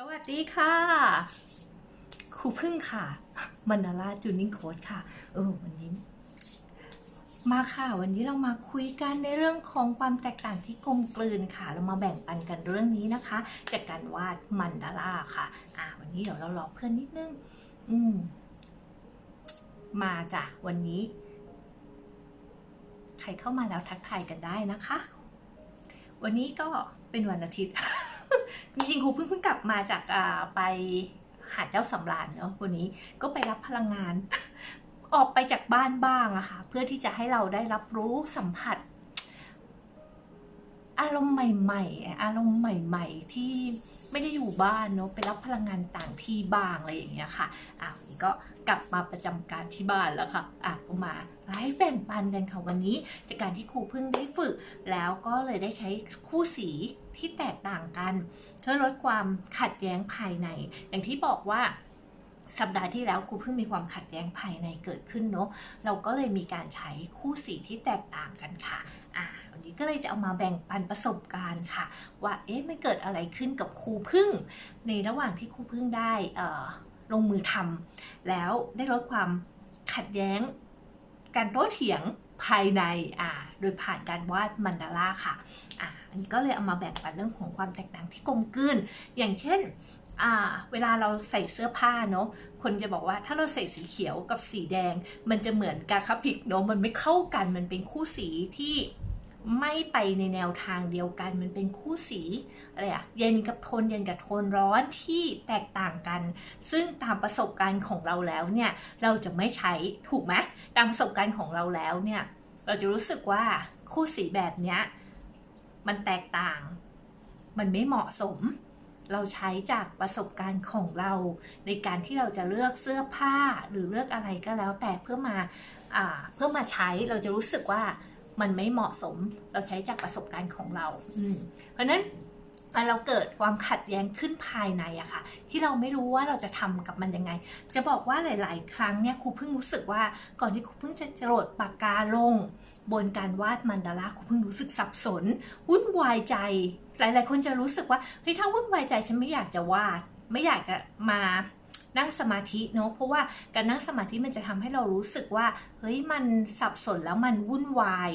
สวัสดีค่ะครูพึ่งค่ะมันดาราจูนิ่งโค้ดค่ะ เออวันนี้ มาค่ะ วันนี้เรามาคุยกันในเรื่องของความแตกต่างที่กลมกลืนค่ะ เรามาแบ่งปันกันเรื่องนี้นะคะ จากการวาดมันดาราค่ะ อ่า วันนี้เดี๋ยวเรารอเพื่อนนิดนึง อืม มาจ้ะวันนี้ ใครเข้ามาแล้วทักทายกันได้นะคะ วันนี้ก็เป็นวันอาทิตย์ จริงๆครูเพิ่งเพิ่งกลับมาจากไปหาดเจ้าสำราญเนาะวันนี้ก็ไปรับพลังงานออกไปจากบ้านบ้างอะค่ะเพื่อที่จะให้เราได้รับรู้สัมผัส อารมณ์ใหม่ๆ อารมณ์ใหม่ ๆ ที่ไม่ได้อยู่บ้านเนาะไปรับพลังงานต่างที่บ้างอะไรอย่างเงี้ยค่ะอะนนี้ก็กลับมาประจำการที่บ้านแล้วค่ะอะก็มาไลฟ์แบ่งปันกันค่ะวันนี้ จากการที่ครูเพิ่งได้ฝึก แล้วก็เลยได้ใช้คู่สีที่แตกต่างกัน เพื่อลดความขัดแย้งภายใน อย่างที่บอกว่าสัปดาห์ที่แล้วครูเพิ่งมีความขัดแย้งภายในเกิดขึ้นเนาะเราก็เลยมีการใช้คู่สีที่แตกต่างกันค่ะอ่า นี้ก็เลยจะเอามาแบ่งปันประสบการณ์ค่ะ ว่าเอ๊ะมันเกิดอะไรขึ้นกับครูพึ่ง ในระหว่างที่ครูพึ่งได้เอ่อลงมือทำแล้วได้ลดความขัดแย้ง การโต้เถียงภายในอ่าโดยผ่านการวาดมันดาราค่ะอ่าอันนี้ก็เลยเอามาแบ่งปันเรื่องของความแตกต่างที่กลมกลืนอย่างเช่นอ่าเวลาเราใส่เสื้อผ้าเนาะคนจะบอกว่าถ้าเราใส่สีเขียวกับสีแดง มันจะเหมือนกาคาพิกเนาะมันไม่เข้ากันมันเป็นคู่สีที่ ไม่ไปในแนวทางเดียวกัน มันเป็นคู่สีอะไรอะเย็นกับโทนเย็นกับโทนร้อนที่แตกต่างกัน ซึ่งตามประสบการณ์ของเราแล้วเนี่ย เราจะไม่ใช้ถูกไหมตามประสบการณ์ของเราแล้วเนี่ย เราจะรู้สึกว่าคู่สีแบบเนี้ยมันแตกต่าง มันไม่เหมาะสม เราใช้จากประสบการณ์ของเรา ในการที่เราจะเลือกเสื้อผ้าหรือเลือกอะไรก็แล้วแต่เพื่อมาอ่าเพื่อมาใช้เราจะรู้สึกว่า มันไม่เหมาะสมเราใช้จากประสบการณ์ของเราอืมเพราะฉะนั้นเราเกิดความขัดแย้งขึ้นภายในอะค่ะ ที่เราไม่รู้ว่าเราจะทำกับมันยังไง จะบอกว่าหลาย ๆ ครั้งเนี่ยครูเพิ่งรู้สึกว่าก่อนที่ครูเพิ่งจะจรดปากกาลง บนการวาดมันดาราครูเพิ่งรู้สึกสับสนวุ่นวายใจ หลาย ๆ คนจะรู้สึกว่าเฮ้ยถ้าวุ่นวายใจฉันไม่อยากจะวาด ไม่อยากจะมา นั่งสมาธิเนาะเพราะว่าการนั่งสมาธิมันจะทำให้เรารู้สึกว่าเฮ้ยมันสับสนแล้วมันวุ่นวาย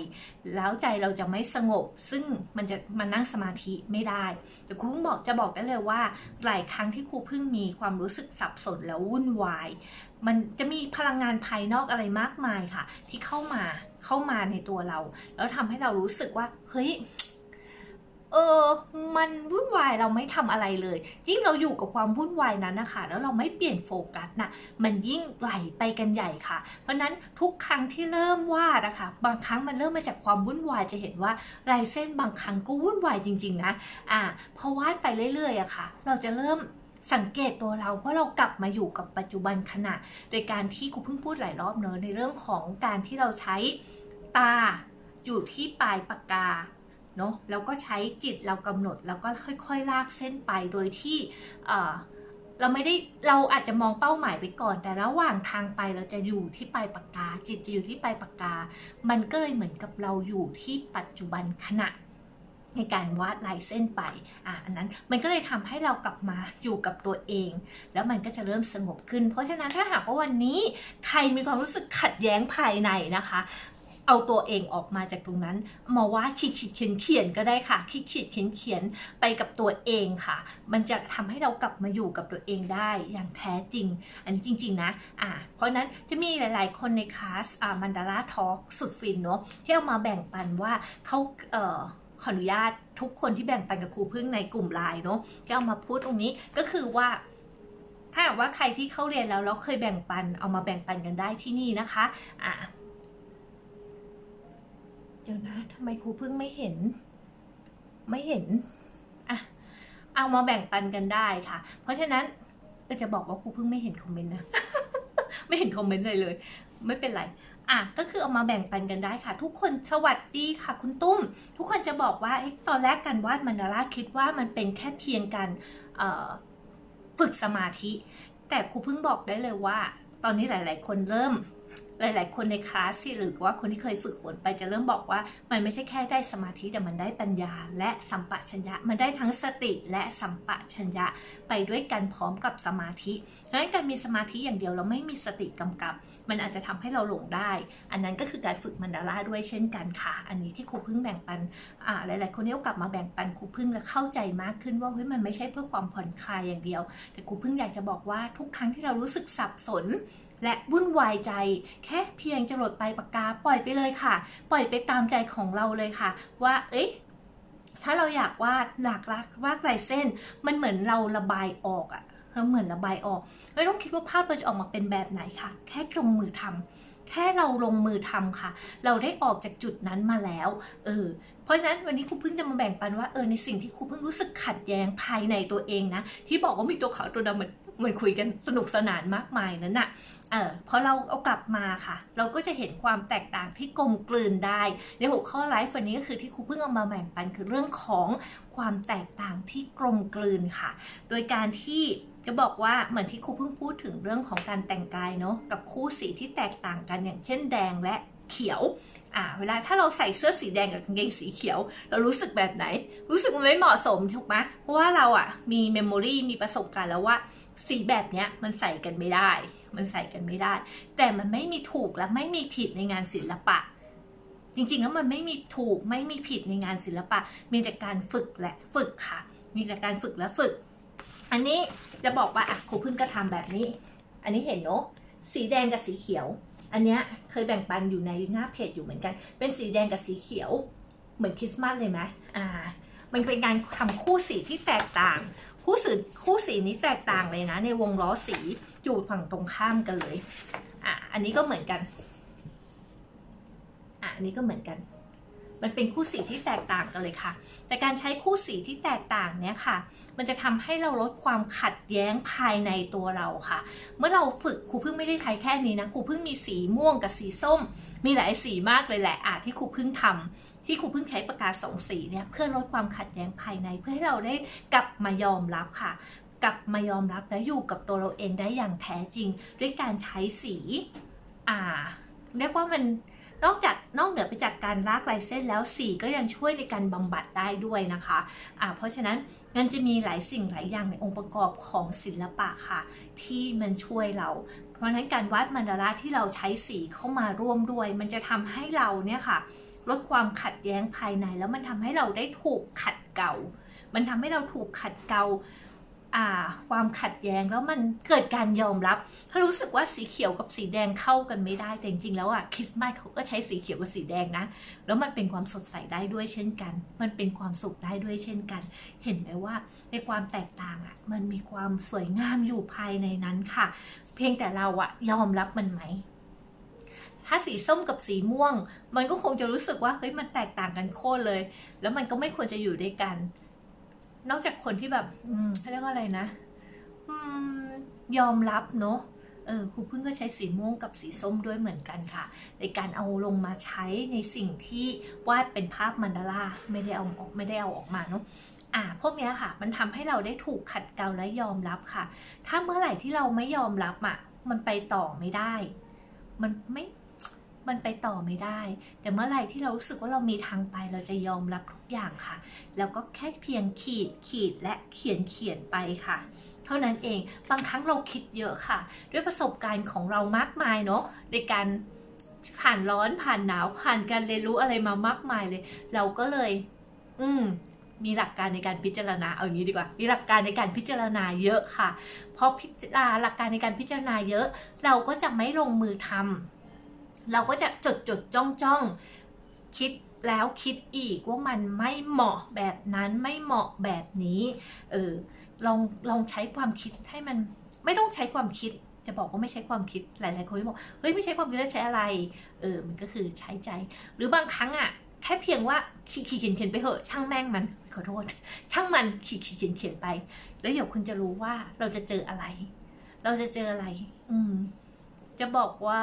แล้วใจเราจะไม่สงบ ซึ่งมันจะมานั่งสมาธิไม่ได้ แต่ครูเพิ่งบอกจะบอกได้เลยว่าหลายครั้งที่ครูเพิ่งมีความรู้สึกสับสนแล้ววุ่นวาย มันจะมีพลังงานภายนอกอะไรมากมายค่ะ ที่เข้ามาเข้ามาในตัวเรา แล้วทำให้เรารู้สึกว่าเฮ้ย เออ มันวุ่นวายเราไม่ทำอะไรเลย ยิ่งเราอยู่กับความวุ่นวายนั้นนะคะ แล้วเราไม่เปลี่ยนโฟกัสนะมันยิ่งไหลไปกันใหญ่ค่ะ เพราะนั้นทุกครั้งที่เริ่มวาดนะคะ บางครั้งมันเริ่มมาจากความวุ่นวายจะเห็นว่าลายเส้นบางครั้งก็วุ่นวายจริง ๆ นะ อ่าพอวาดไปเรื่อยๆอะค่ะ เราจะเริ่มสังเกตตัวเราเพราะเรากลับมาอยู่กับปัจจุบันขณะ โดยการที่ครูเพิ่งพูดหลายรอบเนอะในเรื่องของการที่เราใช้ตาอยู่ที่ปลายปากกา เนาะแล้วก็ใช้จิตเรากำหนดแล้วก็ค่อยๆ ลากเส้นไปโดยที่เออเราไม่ได้เราอาจจะมองเป้าหมายไปก่อน แต่ระหว่างทางไปเราจะอยู่ที่ปลายปากกา จิตจะอยู่ที่ปลายปากกา มันก็เลยเหมือนกับเราอยู่ที่ปัจจุบันขณะในการวาดลายเส้นไป อะ อันนั้น มันก็เลยทำให้เรากลับมาอยู่กับตัวเอง แล้วมันก็จะเริ่มสงบขึ้น เพราะฉะนั้นถ้าหากว่าวันนี้ใครมีความรู้สึกขัดแย้งภายในนะคะ เอาตัวเองออกมาจากตรงนั้น มาว่าขีดขีดเขียนเขียนก็ได้ค่ะขีดขีดเขียนเขียนไปกับตัวเองค่ะ มันจะทำให้เรากลับมาอยู่กับตัวเองได้อย่างแท้จริง อันนี้จริง ๆ นะอ่าเพราะนั้นจะมีหลาย ๆ คนในคลาสอ่ามันดาราทอล์กสุดฟินเนาะที่เอามาแบ่งปันว่าเขาเอ่อขออนุญาตทุกคนที่แบ่งปันกับครูพึ่งในกลุ่มไลน์เนาะก็เอามาพูดตรงนี้ก็คือว่า ถ้าหากว่าใครที่เข้าเรียนแล้วแล้วเคยแบ่งปันเอามาแบ่งปันกันได้ที่นี่นะคะ อะ เดี๋ยวนะทำไมครูเพึ่งไม่เห็น ไม่เห็นอะเอามาแบ่งปันกันได้ค่ะ เพราะฉะนั้นก็จะบอกว่าครูเพึ่งไม่เห็นคอมเมนต์นะ ไม่เห็นคอมเมนต์เลยเลย ไม่เป็นไรอะก็คือเอามาแบ่งปันกันได้ค่ะ ทุกคนสวัสดีค่ะ คุณตุ้ม ทุกคนจะบอกว่าเอ๊ะตอนแรกการวาดมันดาราคิดว่ามันเป็นแค่เพียงการฝึกสมาธิ แต่ครูเพิ่งบอกได้เลยว่า ตอนนี้หลาย ๆ คนเริ่ม หลาย ๆ คนในคลาสหรือว่าคนที่เคยฝึกฝนไปจะเริ่มบอกว่า มันไม่ใช่แค่ได้สมาธิแต่มันได้ปัญญา และสัมปชัญญะมันได้ทั้งสติและสัมปชัญญะไปด้วยกันพร้อมกับสมาธิดังนั้นการมีสมาธิอย่างเดียวเราไม่มีสติกำกับ มันอาจจะทำให้เราหลงได้ อันนั้นก็คือการฝึกมันดาราด้วยเช่นกันค่ะ อันนี้ที่ครูพึ่งแบ่งปันอ่าหลาย ๆ คนที่กลับมาแบ่งปันครูพึ่งแล้วเข้าใจมากขึ้นว่าเฮ้ยมันไม่ใช่เพื่อความผ่อนคลายอย่างเดียว แต่ครูพึ่งอยากจะบอกว่าทุกครั้งที่เรารู้สึกสับสน และวุ่นวายใจแค่เพียงจะหลดไปปากกาปล่อยไปเลยค่ะ ปล่อยไปตามใจของเราเลยค่ะ ว่า เอ๊ะถ้าเราอยากวาดหลากลักวาดลายเส้น มันเหมือนเราระบายออกอะเราเหมือนระบายออกไม่ต้องคิดว่าภาพเราจะออกมาเป็นแบบไหนค่ะ แค่ลงมือทำแค่เราลงมือทำค่ะ เราได้ออกจากจุดนั้นมาแล้ว เออ เพราะฉะนั้นวันนี้ครูพึ่งจะมาแบ่งปันว่าเออในสิ่งที่ครูพึ่งรู้สึกขัดแย้งภายในตัวเองนะที่บอกว่ามีตัวขาวตัวดำเหมือน เหมือนคุยกันสนุกสนานมากมายนั้นน่ะเออพอเราเอากลับมาค่ะ เราก็จะเห็นความแตกต่างที่กลมกลืนได้ ในหัวข้อไลฟ์วันนี้ก็คือที่ครูเพิ่งเอามาแบ่งปันคือเรื่องของความแตกต่างที่กลมกลืนค่ะ โดยการที่จะบอกว่าเหมือนที่ครูเพิ่งพูดถึงเรื่องของการแต่งกายเนาะกับคู่สีที่แตกต่างกันอย่างเช่นแดงและ เขียวอ่าเวลาถ้าเราใส่เสื้อสีแดงกับกางเกงสีเขียว เรารู้สึกแบบไหน รู้สึกมันไม่เหมาะสมถูกไหมเพราะว่าเราอะมีเมมโมรีมีประสบการณ์แล้วว่าสีแบบเนี้ยมันใส่กันไม่ได้ มันใส่กันไม่ได้ แต่มันไม่มีถูกและไม่มีผิดในงานศิลปะ จริงๆแล้วมันไม่มีถูกไม่มีผิดในงานศิลปะ มีแต่การฝึกและฝึกค่ะ มีแต่การฝึกและฝึก อันนี้จะบอกว่าอะครูพิ่งก็ทำแบบนี้ อันนี้เห็นเนาะสีแดงกับสีเขียว อันเนี้ยเคยแบ่งปันอยู่ในหน้าเพจอยู่เหมือนกัน เป็นสีแดงกับสีเขียว เหมือนคริสต์มาสเลยไหมอ่า มันเป็นการทำคู่สีที่แตกต่าง คู่สีคู่สีนี้แตกต่างเลยนะ ในวงล้อสีอยู่ฝั่งตรงข้ามกันเลย อะอันนี้ก็เหมือนกัน อะอันนี้ก็เหมือนกัน มันเป็นคู่สีที่แตกต่างกันเลยค่ะ แต่การใช้คู่สีที่แตกต่างเนี้ยค่ะ มันจะทำให้เราลดความขัดแย้งภายในตัวเราค่ะ เมื่อเราฝึกครูพึ่งไม่ได้ใช้แค่นี้นะครูพึ่งมีสีม่วงกับสีส้ม มีหลายสีมากเลยแหละอะที่ครูพึ่งทำที่ครูเพิ่งใช้ปากกาสองสีเนี่ยเพื่อลดความขัดแย้งภายในเพื่อให้เราได้กลับมายอมรับค่ะ กลับมายอมรับและอยู่กับตัวเราเองได้อย่างแท้จริง ด้วยการใช้สี อ่า เรียกว่ามัน นอกจากนอกเหนือไปจากการลากลายเส้นแล้วสีก็ยังช่วยในการบำบัดได้ด้วยนะคะอ่าเพราะฉะนั้นมันจะมีหลายสิ่งหลายอย่างในองค์ประกอบของศิลปะค่ะ ที่มันช่วยเรา เพราะฉะนั้นการวาดมันดาราที่เราใช้สีเข้ามาร่วมด้วย มันจะทำให้เราเนี่ยค่ะลดความขัดแย้งภายใน แล้วมันทำให้เราได้ถูกขัดเกลามันทำให้เราถูกขัดเกลา ความขัดแย้งแล้วมันเกิดการยอมรับถ้ารู้สึกว่าสีเขียวกับสีแดงเข้ากันไม่ได้แต่จริงๆแล้วอะคริสต์มาสเขาก็ใช้สีเขียวกับสีแดงนะ แล้วมันเป็นความสดใสได้ด้วยเช่นกัน มันเป็นความสุขได้ด้วยเช่นกัน เห็นไหมว่าในความแตกต่างอะมันมีความสวยงามอยู่ภายในนั้นค่ะ เพียงแต่เราอะยอมรับมันไหมถ้าสีส้มกับสีม่วง มันก็คงจะรู้สึกว่าเฮ้ยมันแตกต่างกันโคตรเลย แล้วมันก็ไม่ควรจะอยู่ด้วยกัน นอกจากคนที่แบบอืมเขาเรียกว่าอะไรนะอืมยอมรับเนอะเออครูพึ่งก็ใช้สีม่วงกับสีส้มด้วยเหมือนกันค่ะ ในการเอาลงมาใช้ในสิ่งที่วาดเป็นภาพมันดาราไม่ได้เอาออกไม่ได้เอาออกมาเนอะอ่าพวกเนี้ยค่ะ มันทำให้เราได้ถูกขัดเกลาและยอมรับค่ะ ถ้าเมื่อไหร่ที่เราไม่ยอมรับอะมันไปต่อไม่ได้ มันไม่ มันไปต่อไม่ได้ แต่เมื่อไหร่ที่เรารู้สึกว่าเรามีทางไปเราจะยอมรับทุกอย่างค่ะ แล้วก็แค่เพียงขีดขีดและเขียนเขียนไปค่ะ เท่านั้นเองบางครั้งเราคิดเยอะค่ะ ด้วยประสบการณ์ของเรามากมายเนาะในการผ่านร้อนผ่านหนาวผ่านการเรียนรู้อะไรมามากมายเลย เราก็เลย อืมมีหลักการในการพิจารณาเอาอย่างนี้ดีกว่า มีหลักการในการพิจารณาเยอะค่ะ เพราะพิจารณาหลักการในการพิจารณาเยอะ เราก็จะไม่ลงมือทำ เราก็จะจดจดจ้องจ้องคิดแล้วคิดอีกว่ามันไม่เหมาะแบบนั้นไม่เหมาะแบบนี้เออลองลองใช้ความคิดให้มันไม่ต้องใช้ความคิดจะบอกว่าไม่ใช้ความคิดหลายๆคนบอกเฮ้ยไม่ใช้ความคิดแล้วใช้อะไรเออมันก็คือใช้ใจ หรือบางครั้งอะแค่เพียงว่าขีดขีดเขียนเขียนไปเหอะช่างแม่งมันขอโทษ ช่างมันขีดขีดเขียนเขียนไป แล้วเดี๋ยวคุณจะรู้ว่าเราจะเจออะไร เราจะเจออะไร อืม จะบอกว่า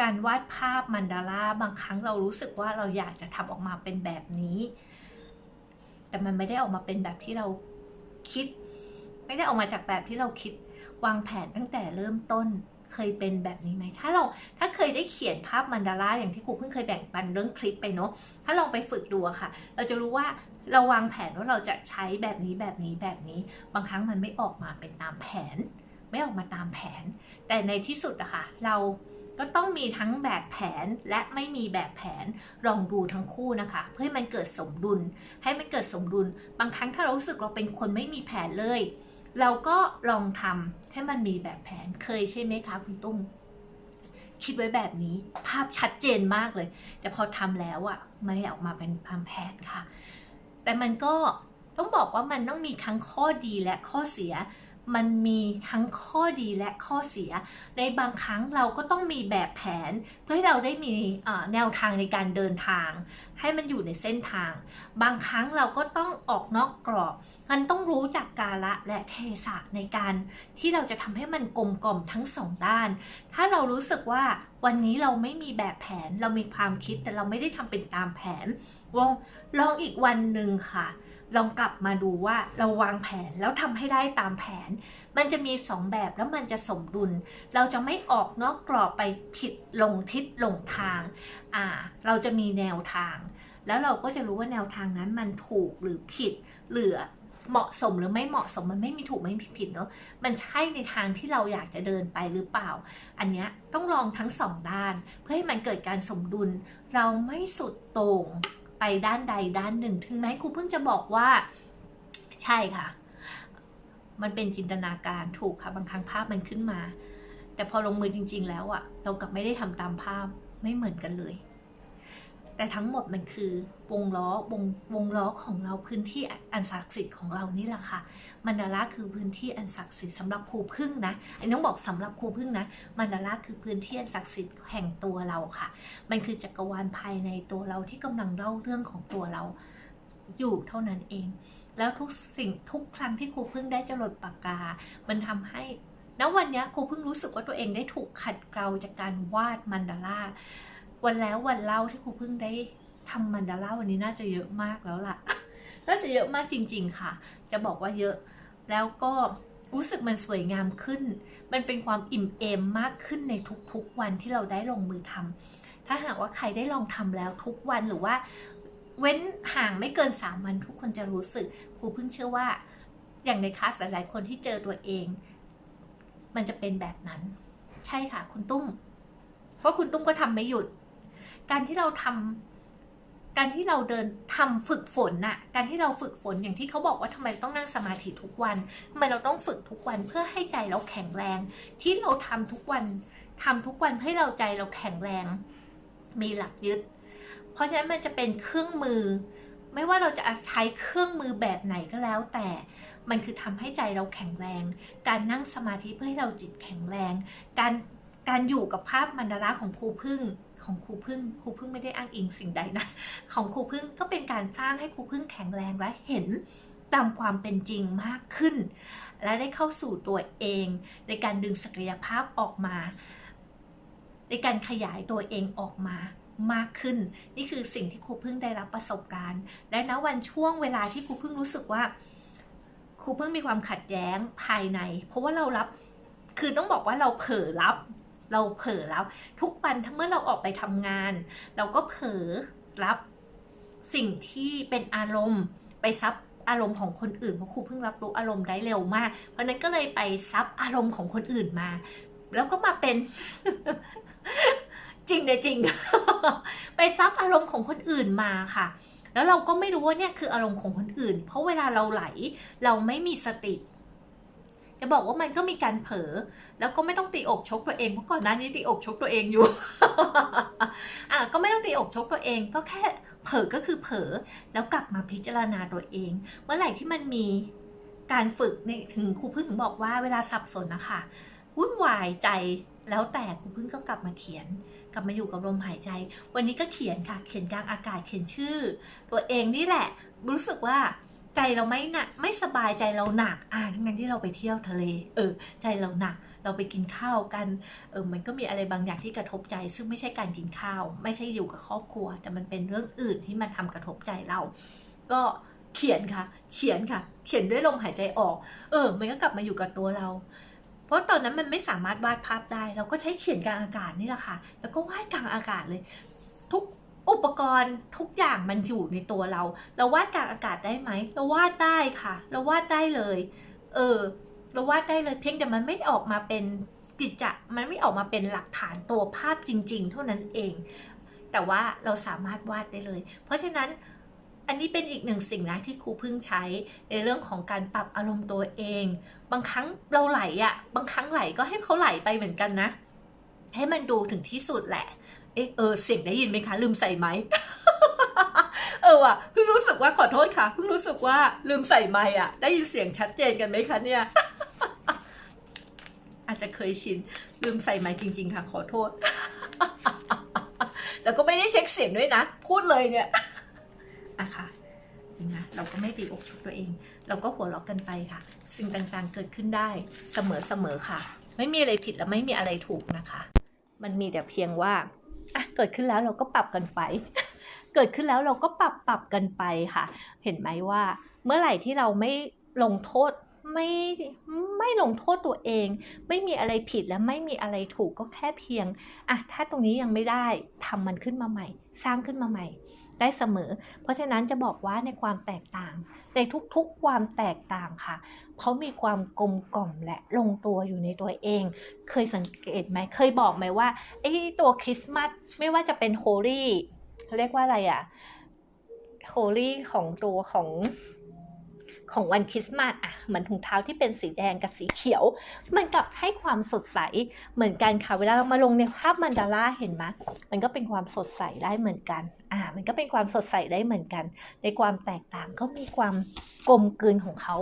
การวาดภาพมันดาราบางครั้งเรารู้สึกว่าเราอยากจะทำออกมาเป็นแบบนี้ แต่มันไม่ได้ออกมาเป็นแบบที่เราคิด ไม่ได้ออกมาจากแบบที่เราคิดวางแผนตั้งแต่เริ่มต้นเคยเป็นแบบนี้ไหม ถ้าเราถ้าเคยได้เขียนภาพมันดาราอย่างที่ครูเพิ่งเคยแบ่งปันเรื่องคลิปไปเนาะ ถ้าลองไปฝึกดูค่ะ เราจะรู้ว่าเราวางแผนว่าเราจะใช้แบบนี้แบบนี้แบบนี้ บางครั้งมันไม่ออกมาเป็นตามแผน ไม่ออกมาตามแผน แต่ในที่สุดอะค่ะ เรา ก็ต้องมีทั้งแบบแผนและไม่มีแบบแผนลองดูทั้งคู่นะคะ เพื่อให้มันเกิดสมดุล ให้มันเกิดสมดุล บางครั้งถ้าเรารู้สึกเราเป็นคนไม่มีแผนเลย เราก็ลองทำให้มันมีแบบแผนเคยใช่ไหมคะคุณตุ้มคิดไว้แบบนี้ภาพชัดเจนมากเลย แต่พอทำแล้วอะ่ะไม่ได้ออกมาเป็นตามแผนค่ะ แต่มันก็ต้องบอกว่ามันต้องมีทั้งข้อดีและข้อเสีย มันมีทั้งข้อดีและข้อเสีย ในบางครั้งเราก็ต้องมีแบบแผน เพื่อให้เราได้มีแนวทางในการเดินทาง ให้มันอยู่ในเส้นทาง บางครั้งเราก็ต้องออกนอกกรอบมันต้องรู้จักกาละและเทศะในการที่เราจะทำให้มันกลมกล่อมทั้งสองด้าน ถ้าเรารู้สึกว่าวันนี้เราไม่มีแบบแผน เรามีความคิดแต่เราไม่ได้ทำเป็นตามแผนลองลองอีกวันหนึ่งค่ะ ลองกลับมาดูว่าเราวางแผนแล้วทำให้ได้ตามแผน มันจะมีสองแบบแล้วมันจะสมดุล เราจะไม่ออกนอกกรอบไปผิดลงทิศลงทางอ่าเราจะมีแนวทาง แล้วเราก็จะรู้ว่าแนวทางนั้นมันถูกหรือผิดหรือเหมาะสมหรือไม่เหมาะสมมันไม่มีถูกไม่มีผิดเนาะมันใช่ในทางที่เราอยากจะเดินไปหรือเปล่า อันเนี้ยต้องลองทั้งสองด้าน เพื่อให้มันเกิดการสมดุล เราไม่สุดโต่ง ไปด้านใดด้านหนึ่ง ถึงแม้ครูเพิ่งจะบอกว่าใช่ค่ะ มันเป็นจินตนาการถูกค่ะ บางครั้งภาพมันขึ้นมา แต่พอลงมือจริง ๆ แล้วอะเรากลับไม่ได้ทำตามภาพไม่เหมือนกันเลย แต่ทั้งหมดมันคือวงล้อวงวงล้อของเราพื้นที่อันศักดิ์สิทธิ์ของเรานี่แหละค่ะมันดาราคือพื้นที่อันศักดิ์สิทธิ์สำหรับครูพึ่งนะอันนี้ต้องบอกสำหรับครูพึ่งนะมันดาราคือพื้นที่อันศักดิ์สิทธิ์แห่งตัวเราค่ะ มันคือจักรวาลภายในตัวเราที่กำลังเล่าเรื่องของตัวเราอยู่เท่านั้นเอง แล้วทุกสิ่งทุกครั้งที่ครูพึ่งได้จรดปากกา มันทำให้ณวันนี้ครูพึ่งรู้สึกว่าตัวเองได้ถูกขัดเกลาจากการวาดมันดารา วันแล้ววันเล่าที่ครูพึ่งได้ทำมันดาราวันนี้น่าจะเยอะมากแล้วล่ะ น่าจะเยอะมากจริง ๆ ค่ะ จะบอกว่าเยอะ แล้วก็รู้สึกมันสวยงามขึ้น มันเป็นความอิ่มเอมมากขึ้นในทุกๆวันที่เราได้ลงมือทำ ถ้าหากว่าใครได้ลองทำแล้วทุกวันหรือว่า เว้นห่างไม่เกินสามวันทุกคนจะรู้สึก ครูเพิ่งเชื่อว่า อย่างในคลาสหลายๆคนที่เจอตัวเอง มันจะเป็นแบบนั้น ใช่ค่ะ คุณตุ้ม เพราะคุณตุ้มก็ทำไม่หยุด การที่เราทำการที่เราเดินทำฝึกฝนน่ะ การที่เราฝึกฝนอย่างที่เขาบอกว่าทำไมต้องนั่งสมาธิทุกวันทำไมเราต้องฝึกทุกวันเพื่อให้ใจเราแข็งแรง ที่เราทำทุกวันทำทุกวันเพื่อให้เราใจเราแข็งแรง มีหลักยึด เพราะฉะนั้นมันจะเป็นเครื่องมือ ไม่ว่าเราจะใช้เครื่องมือแบบไหนก็แล้ว แต่มันคือทำให้ใจเราแข็งแรง การนั่งสมาธิเพื่อให้เราจิตแข็งแรง การการอยู่กับภาพมันดาราของครูพึ่ง ของครูพึ่งครูพึ่งไม่ได้อ้างอิงสิ่งใดนะ ของครูพึ่งก็เป็นการสร้างให้ครูพึ่งแข็งแรงและเห็นตามความเป็นจริงมากขึ้น และได้เข้าสู่ตัวเอง ในการดึงศักยภาพออกมา ในการขยายตัวเองออกมามากขึ้น นี่คือสิ่งที่ครูพึ่งได้รับประสบการณ์ และณวันช่วงเวลาที่ครูพึ่งรู้สึกว่าครูพึ่งมีความขัดแย้งภายใน เพราะว่าเรารับ คือต้องบอกว่าเราเผลอรับ เราเผลอรับทุกวันทั้งเมื่อเราออกไปทำงาน เราก็เผลอรับสิ่งที่เป็นอารมณ์ไปซับอารมณ์ของคนอื่นเพราะครูเพิ่งรับรู้อารมณ์ได้เร็วมาก เพราะนั้นก็เลยไปซับอารมณ์ของคนอื่นมา แล้วก็มาเป็นจริงเลยจริง ไปซับอารมณ์ของคนอื่นมาค่ะ แล้วเราก็ไม่รู้ว่าเนี่ยคืออารมณ์ของคนอื่น เพราะเวลาเราไหล เราไม่มีสติ จะบอกว่ามันก็มีการเผลอแล้วก็ไม่ต้องตีอกชกตัวเองเพราะก่อนหน้านี้ตีอกชกตัวเองอยู่ อะก็ไม่ต้องตีอกชกตัวเองก็แค่เผลอก็คือเผลอแล้วกลับมาพิจารณาตัวเอง เมื่อไหร่ที่มันมีการฝึกเนี่ยถึงครูพึ่งถึงบอกว่าเวลาสับสนนะคะวุ่นวายใจแล้วแต่ครูพึ่งก็กลับมาเขียน กลับมาอยู่กับลมหายใจ วันนี้ก็เขียนค่ะ เขียนกลางอากาศเขียนชื่อ ตัวเองนี่แหละ รู้สึกว่า ใจเราไม่หนักไม่สบายใจเราหนักอ่าทั้งนั้นที่เราไปเที่ยวทะเล เออ ใจเราหนัก เราไปกินข้าวกัน เออ มันก็มีอะไรบางอย่างที่กระทบใจ ซึ่งไม่ใช่การกินข้าว ไม่ใช่อยู่กับครอบครัว แต่มันเป็นเรื่องอื่นที่มันทำกระทบใจเรา ก็เขียนค่ะ เขียนค่ะ เขียนด้วยลมหายใจออก เออ มันก็กลับมาอยู่กับตัวเรา เพราะตอนนั้นมันไม่สามารถวาดภาพได้ เราก็ใช้เขียนกลางอากาศนี่แหละค่ะ แล้วก็วาดกลางอากาศเลย อุปกรณ์ทุกอย่างมันอยู่ในตัวเรา เราวาดกางอากาศได้ไหม เราวาดได้ค่ะ เราวาดได้เลย เออ เราวาดได้เลยเพียงแต่มันไม่ออกมาเป็นกิจจะมันไม่ออกมาเป็นหลักฐานตัวภาพจริง ๆ เท่านั้นเอง แต่ว่าเราสามารถวาดได้เลย เพราะฉะนั้นอันนี้เป็นอีกหนึ่งสิ่งนะที่ครูเพิ่งใช้ในเรื่องของการปรับอารมณ์ตัวเอง บางครั้งเราไหลอะ่ะ บางครั้งไหลก็ให้เขาไหลไปเหมือนกันนะ ให้มันดูถึงที่สุดแหละ เอะเออเสียงได้ยินไหมคะ ลืมใส่ไหมเออว่ะเพิ่งรู้สึกว่าขอโทษค่ะเพิ่งรู้สึกว่าลืมใส่ไมค์อะ ได้ยินเสียงชัดเจนกันไหมคะเนี่ย อาจจะเคยชินลืมใส่ไมค์จริง ๆ ค่ะ ขอโทษแล้วก็ไม่ได้เช็คเสียงด้วยนะ พูดเลยเนี่ยอะค่ะนะเราก็ไม่ตีอกชกตัวเอง เราก็หัวเราะกันไปค่ะ สิ่งต่างๆเกิดขึ้นได้เสมอๆค่ะ ไม่มีอะไรผิดและไม่มีอะไรถูกนะคะ มันมีแต่เพียงว่า อะเกิดขึ้นแล้วเราก็ปรับกันไป เกิดขึ้นแล้วเราก็ปรับปรับกันไปค่ะ เห็นไหมว่า เมื่อไหร่ที่เราไม่ลงโทษไม่ไม่ลงโทษตัวเอง ไม่มีอะไรผิดและไม่มีอะไรถูกก็แค่เพียงอะถ้าตรงนี้ยังไม่ได้ทำมันขึ้นมาใหม่ สร้างขึ้นมาใหม่ ได้เสมอ เพราะฉะนั้นจะบอกว่าในความแตกต่าง ในทุกๆความแตกต่างค่ะเขามีความกลมกล่อมและลงตัวอยู่ในตัวเอง เคยสังเกตไหมเคยบอกไหมว่าไอ้ตัวคริสต์มาสไม่ว่าจะเป็นโฮลี่เขาเรียกว่าอะไรอะโฮลี่ของตัวของ ของวันคริสต์มาสอะเหมือนถุงเท้าที่เป็นสีแดงกับสีเขียว มันกลับให้ความสดใสเหมือนกันค่ะเวลาเรามาลงในภาพมันดาร่าเห็นไหมมันก็เป็นความสดใสได้เหมือนกันอ่ามันก็เป็นความสดใสได้เหมือนกัน ในความแตกต่างก็มีความกลมกลืนของเขา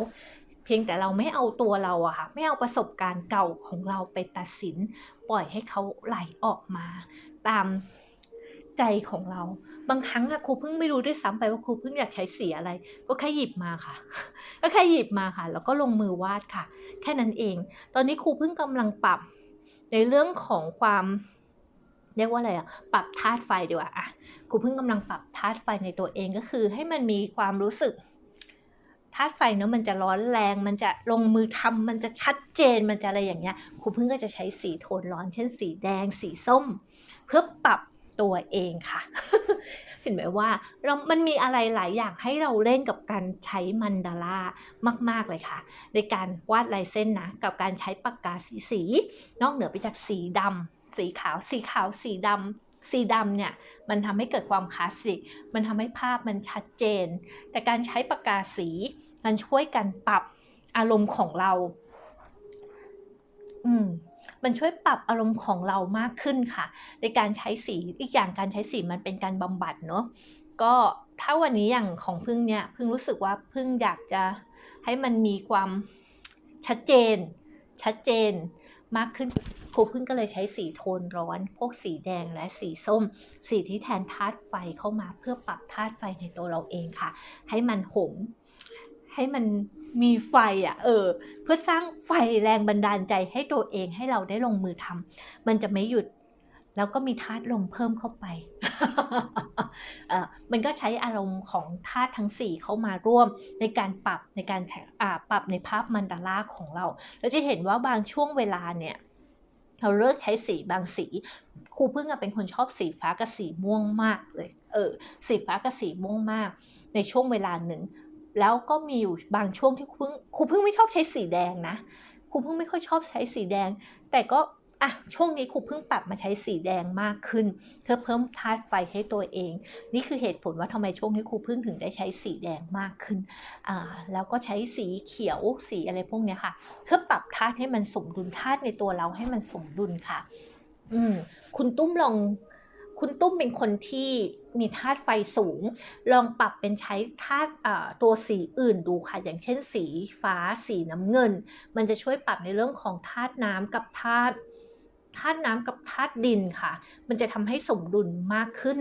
เพียงแต่เราไม่เอาตัวเราอะค่ะไม่เอาประสบการณ์เก่าของเราไปตัดสิน ปล่อยให้เขาไหลออกมา ตามใจของเรา บางครั้งอะครูเพิ่งไม่รู้ด้วยซ้ำไปว่าครูเพิ่งอยากใช้สีอะไร ก็แค่หยิบมาค่ะ ก็แค่หยิบมาค่ะ แล้วก็ลงมือวาดค่ะ แค่นั้นเอง ตอนนี้ครูเพิ่งกำลังปรับ ในเรื่องของความเรียกว่าอะไรอะปรับธาตุไฟดีกว่าอะครูเพิ่งกำลังปรับธาตุไฟในตัวเองก็คือ ให้มันมีความรู้สึกธาตุไฟเนาะมันจะร้อนแรง มันจะลงมือทำมันจะชัดเจนมันจะอะไรอย่างเงี้ยครูเพิ่งก็จะใช้สีโทนร้อน เช่น สีแดง สีส้ม เพื่อปรับ ตัวเองค่ะ เห็นไหมว่าเรามันมีอะไรหลายอย่างให้เราเล่นกับการใช้มันดาร่ามาก ๆ เลยค่ะ ในการวาดลายเส้นนะ กับการใช้ปากกาสีสี นอกเหนือไปจากสีดำสีขาว สีขาว สีดำสีดำเนี่ยมันทำให้เกิดความคลาสสิก มันทำให้ภาพมันชัดเจน แต่การใช้ปากกาสี มันช่วยกันปรับอารมณ์ของเรา อืม มันช่วยปรับอารมณ์ของเรามากขึ้นค่ะ ในการใช้สีอีกอย่างการใช้สีมันเป็นการบำบัดเนาะก็ถ้าวันนี้อย่างของพึ่งเนี่ยพึ่งรู้สึกว่าพึ่งอยากจะให้มันมีความชัดเจน ชัดเจนมากขึ้นครูพึ่งก็เลยใช้สีโทนร้อน พวกสีแดงและสีส้ม สีที่แทนธาตุไฟเข้ามาเพื่อปรับธาตุไฟในตัวเราเองค่ะ ให้มันหงให้มัน มีไฟอะเออ เพื่อสร้างไฟแรงบันดาลใจให้ตัวเองให้เราได้ลงมือทำมันจะไม่หยุด แล้วก็มีธาตุลมเพิ่มเข้าไปเออมันก็ใช้อารมณ์ของธาตุทั้ง 4 เข้ามาร่วมในการปรับในการปรับในภาพมันดาราของเราแล้วจะเห็นว่าบางช่วงเวลาเนี่ยเราเลิกใช้สีบางสีครูพึ่งเป็นคนชอบสีฟ้ากับสีม่วงมากเลย เออ สีฟ้ากับสีม่วงมาก ในช่วงเวลาหนึ่ง แล้วก็มีอยู่บางช่วงที่ครูเพึ่งครูพึ่งไม่ชอบใช้สีแดงนะครูเพึ่งไม่ค่อยชอบใช้สีแดง แต่ก็อะช่วงนี้ครูเพิ่งปรับมาใช้สีแดงมากขึ้น เพื่อเพิ่มธาตุไฟให้ตัวเอง นี่คือเหตุผลว่าทำไมช่วงนี้ครูเพิ่งถึงได้ใช้สีแดงมากขึ้นอ่าแล้วก็ใช้สีเขียวสีอะไรพวกนี้ค่ะ เพื่อปรับธาตุให้มันสมดุลธาตุในตัวเราให้มันสมดุลค่ะ อืมคุณตุ้มลอง คุณตุ้มเป็นคนที่มีธาตุไฟสูง ลองปรับเป็นใช้ธาตุตัวสีอื่นดูค่ะ อย่างเช่นสีฟ้าสีน้ำเงิน มันจะช่วยปรับในเรื่องของธาตุน้ำกับธาตุธาตุน้ำกับธาตุดินค่ะ มันจะทำให้สมดุลมากขึ้น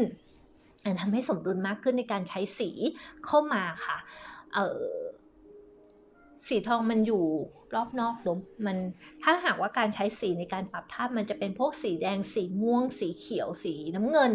ทำให้สมดุลมากขึ้นในการใช้สีเข้ามาค่ะ เออ สีทองมันอยู่รอบนอกลมมันถ้าหากว่าการใช้สีในการปรับธาตุมันจะเป็นพวกสีแดง สีม่วง สีเขียว สีน้ำเงิน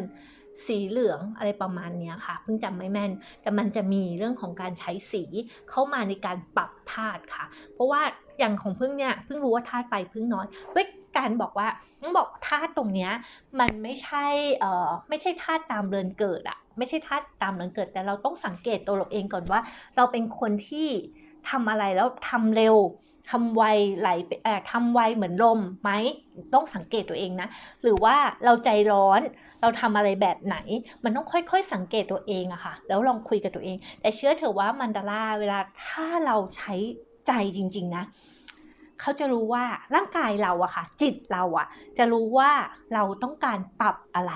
สีเหลืองอะไรประมาณนี้ค่ะเพิ่งจำไม่แม่น แต่มันจะมีเรื่องของการใช้สีเข้ามาในการปรับธธาตุค่ะ เพราะว่าอย่างของพึ่งเนี่ยพึ่งรู้ว่าธาตุไฟพึ่งน้อยด้วยการบอกว่าต้องบอกธาตุตรงเนี้ยมันไม่ใช่เอ่อไม่ใช่ธาตุตามเรือนเกิดอะไม่ใช่ธาตุตามเรือนเกิด แต่เราต้องสังเกตตัวเราเองก่อนว่า เราเป็นคนที่ ทำอะไรแล้วทำเร็วทำไวไหลไปเอ่อทำไวเหมือนลมไหมต้องสังเกตตัวเองนะ หรือว่าเราใจร้อนเราทำอะไรแบบไหน มันต้องค่อยๆ สังเกตตัวเองอะค่ะ แล้วลองคุยกับตัวเอง แต่เชื่อเถอะว่ามันดาราเวลาถ้าเราใช้ใจจริง ๆ นะเขาจะรู้ว่าร่างกายเราอะค่ะ จิตเราอะจะรู้ว่าเราต้องการปรับอะไร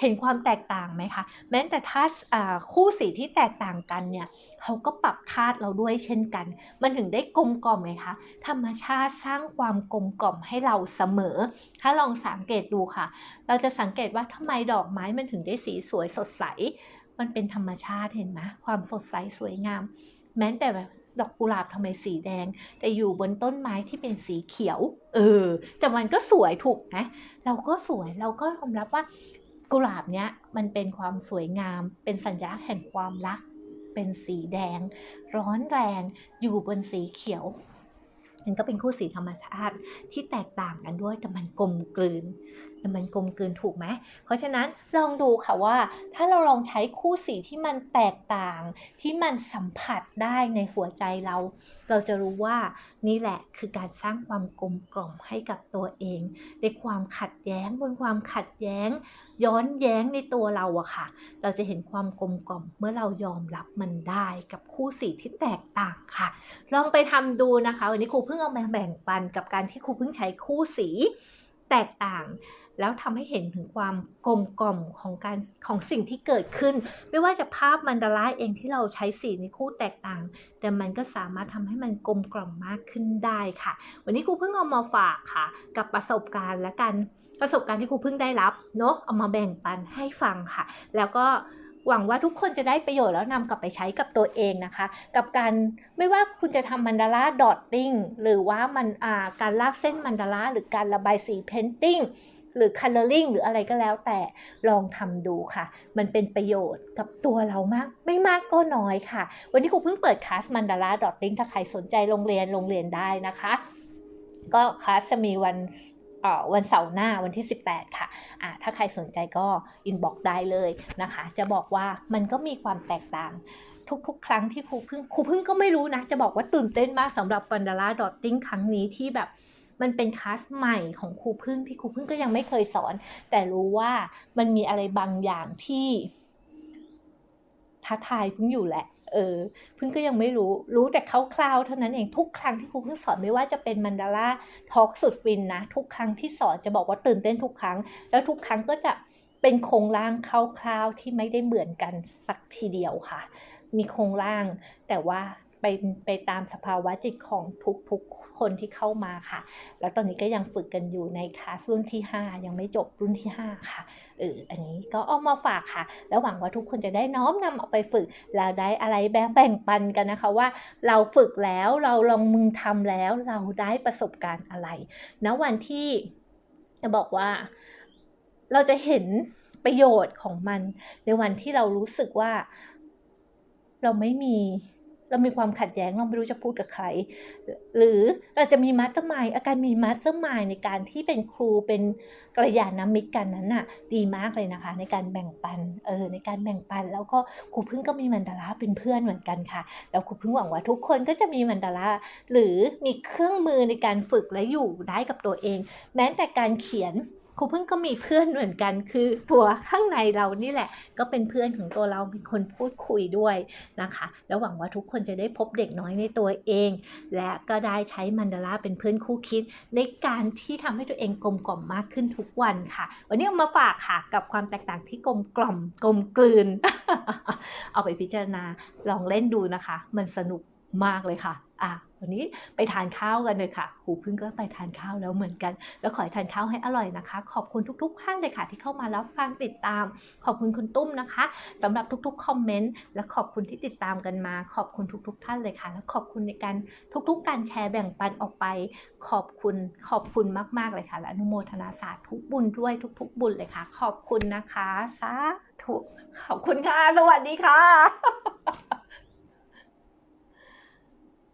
เห็นความแตกต่างไหมคะ แม้แต่ธาตุอ่าคู่สีที่แตกต่างกันเนี่ยเขาก็ปรับธาตุเราด้วยเช่นกัน มันถึงได้กลมกล่อมไงคะ ธรรมชาติสร้างความกลมกล่อมให้เราเสมอ ถ้าลองสังเกตดูค่ะ เราจะสังเกตว่าทำไมดอกไม้มันถึงได้สีสวยสดใส มันเป็นธรรมชาติเห็นไหมความสดใสสวยงาม แม้แต่แบบดอกกุหลาบทำไมสีแดง แต่อยู่บนต้นไม้ที่เป็นสีเขียว เออ แต่มันก็สวยถูกไหมเราก็สวยเราก็ยอมรับว่า กุหลาบเนี้ยมันเป็นความสวยงาม เป็นสัญลักษณ์แห่งความรัก เป็นสีแดง ร้อนแรง อยู่บนสีเขียวมันก็เป็นคู่สีธรรมชาติที่แตกต่างกันด้วยแต่มันกลมกลืน มันกลมกลืนถูกไหม เพราะฉะนั้นลองดูค่ะว่า ถ้าเราลองใช้คู่สีที่มันแตกต่าง ที่มันสัมผัสได้ในหัวใจเรา เราจะรู้ว่านี่แหละคือการสร้างความกลมกล่อมให้กับตัวเอง ในความขัดแย้งบนความขัดแย้ง ย้อนแย้งในตัวเราอะค่ะ เราจะเห็นความกลมกล่อมเมื่อเรายอมรับมันได้กับคู่สีที่แตกต่างค่ะ ลองไปทำดูนะคะวันนี้ครูเพิ่งเอามาแบ่งปันกับการที่ครูเพิ่งใช้คู่สีแตกต่าง แล้วทำให้เห็นถึงความกลมกล่อมของการของสิ่งที่เกิดขึ้น ไม่ว่าจะภาพมันดาราเองที่เราใช้สีในคู่แตกต่าง แต่มันก็สามารถทำให้มันกลมกล่อมมากขึ้นได้ค่ะ วันนี้ครูเพิ่งเอามาฝากค่ะ กับประสบการณ์และกันประสบการณ์ที่ครูเพิ่งได้รับเนาะเอามาแบ่งปันให้ฟังค่ะ แล้วก็หวังว่าทุกคนจะได้ประโยชน์แล้วนำกลับไปใช้กับตัวเองนะคะ กับการไม่ว่าคุณจะทำมันดาราดอทติ้งหรือว่ามันการลากเส้นมันดาราหรือการระบายสีเพนติ้ง หรือ coloring หรืออะไรก็แล้วแต่ลองทำดูค่ะ มันเป็นประโยชน์กับตัวเรามาก ไม่มากก็น้อยค่ะ วันนี้ครูเพิ่งเปิดคลาสมันดาราดอทติ้งถ้าใครสนใจโรงเรียนโรงเรียนได้นะคะ ก็คลาสจะมีวันวันเสาร์หน้าวันที่ 18 ค่ะอ่าถ้าใครสนใจก็อินบ็อกได้เลยนะคะ จะบอกว่ามันก็มีความแตกต่างทุกๆ ครั้งที่ครูพึ่งครูพึ่งก็ไม่รู้นะ จะบอกว่าตื่นเต้นมากสำหรับวันดาราดอทติ้งครั้งนี้ที่แบบ มันเป็นคลาสใหม่ของครูพึ่งที่ครูพึ่งก็ยังไม่เคยสอน แต่รู้ว่ามันมีอะไรบางอย่างที่ท้าทายพึ่งอยู่แหละ เออ พึ่งก็ยังไม่รู้ รู้แต่คร่าวๆเท่านั้นเอง ทุกครั้งที่ครูพึ่งสอนไม่ว่าจะเป็นมันดาราทอล์กสุดฟินนะ ทุกครั้งที่สอนจะบอกว่าตื่นเต้นทุกครั้ง แล้วทุกครั้งก็จะเป็นโครงร่างคร่าวๆที่ไม่ได้เหมือนกันสักทีเดียวค่ะ มีโครงร่างแต่ว่าไปไปตามสภาวะจิตของทุกๆค คนที่เข้ามาค่ะ แล้วตอนนี้ก็ยังฝึกกันอยู่ในคลาสรุ่นที่ 5 ยังไม่จบรุ่นที่ 5 ค่ะเอออันนี้ก็เอามาฝากค่ะ แล้วหวังว่าทุกคนจะได้น้อมนำเอาไปฝึก แล้วได้อะไรแบ่งแบ่งปันกันนะคะว่า เราฝึกแล้วเราลองมือทำแล้วเราได้ประสบการณ์อะไรณวันที่จะบอกว่าเราจะเห็นประโยชน์ของมัน ในวันที่เรารู้สึกว่าเราไม่มี เรามีความขัดแย้งเราไม่รู้จะพูดกับใคร หรือเราจะมีมาสเตอร์มายอาการมีมาสเตอร์มายในการที่เป็นครูเป็นกัลยาณมิตรกันนั้นน่ะ ดีมากเลยนะคะ ในการแบ่งปันเออในการแบ่งปัน แล้วก็ครูพึ่งก็มีมันดาราเป็นเพื่อนเหมือนกันค่ะแล้วครูพึ่งหวังว่าทุกคนก็จะมีมันดาราหรือมีเครื่องมือในการฝึกและอยู่ได้กับตัวเอง แม้แต่การเขียน ครูพึ่งก็มีเพื่อนเหมือนกันคือตัวข้างในเรานี่แหละ ก็เป็นเพื่อนของตัวเราเป็นคนพูดคุยด้วยนะคะแล้วหวังว่าทุกคนจะได้พบเด็กน้อยในตัวเอง และก็ได้ใช้มันดาราเป็นเพื่อนคู่คิด ในการที่ทำให้ตัวเองกลมกล่อมมากขึ้นทุกวันค่ะ วันนี้เอามาฝากค่ะกับความแตกต่างที่กลมกล่อมกลมกลืน เอาไปพิจารณาลองเล่นดูนะคะ มันสนุก มากเลยค่ะอะวันนี้ไปทานข้าวกันเลยค่ะหูพึ่งก็ไปทานข้าวแล้วเหมือนกัน แล้วขอให้ทานข้าวให้อร่อยนะคะ ขอบคุณทุกๆท่านเลยค่ะ ที่เข้ามารับฟังติดตาม ขอบคุณคุณตุ้มนะคะสำหรับทุกๆคอมเมนต์และขอบคุณที่ติดตามกันมา ขอบคุณทุก ๆ ท่านเลยค่ะ และขอบคุณในการทุกๆ การแชร์แบ่งปันออกไป ขอบคุณขอบคุณมากๆเลยค่ะ และอนุโมทนาสาธุบุญด้วยทุก ๆ บุญเลยค่ะ ขอบคุณนะคะสาธุขอบคุณค่ะ สวัสดีค่ะ